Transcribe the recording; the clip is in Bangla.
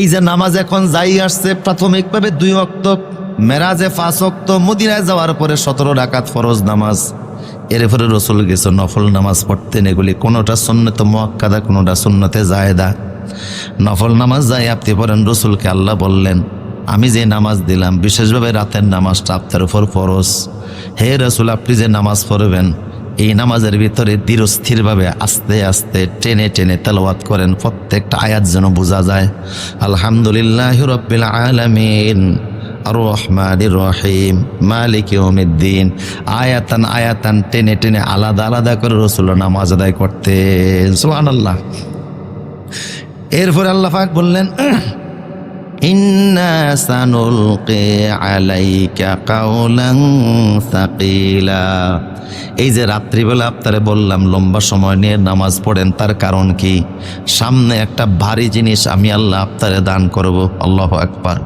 এই যে নামাজ এখন যাই আসছে, প্রাথমিকভাবে দুই অক্ত মেরাজে পাঁচ অক্ত মদিনায় যাওয়ার পরে সতেরো ডাকাত ফরজ নামাজ। এরপরে রসুল গেছে, নফল নামাজ পড়তেন এগুলি কোনোটা সুন্নতে মোয়াক্কাদা, কোনোটা সুন্নতে জায়দা। নফল নামাজ যাই আপনি পড়েন, রসুলকে আল্লাহ বললেন, আমি যে নামাজ দিলাম, বিশেষভাবে রাতের নামাজটা আপনার উপর ফরজ। হে রসুল, আপনি যে নামাজ পড়বেন এই নামাজের ভিতরে ধীরস্থিরভাবে আস্তে আস্তে টেনে টেনে তেলাওয়াত করেন, প্রত্যেকটা আয়াত যেন বোঝা যায়। আলহামদুলিল্লাহ রব্বিল আলামিন রহমান রহিম, মালিক ইয়মিদ্দিন আয়াতান আয়াতান টেনে টেনে আলাদা আলাদা করে রসুল নামাজ আদায় করতেন। সুবহানাল্লাহ। এরপরে আল্লাহ পাক বললেন ইন্না সানুলকি আলাইকা কাউলাং সাকিলা। এই যে রাত্রিবেলা আপনারে বললাম, লম্বা সময় নিয়ে নামাজ পড়েন, তার কারণ কি? সামনে একটা ভারী জিনিস আমি আল্লাহ আপনারে দান করব। আল্লাহ একবার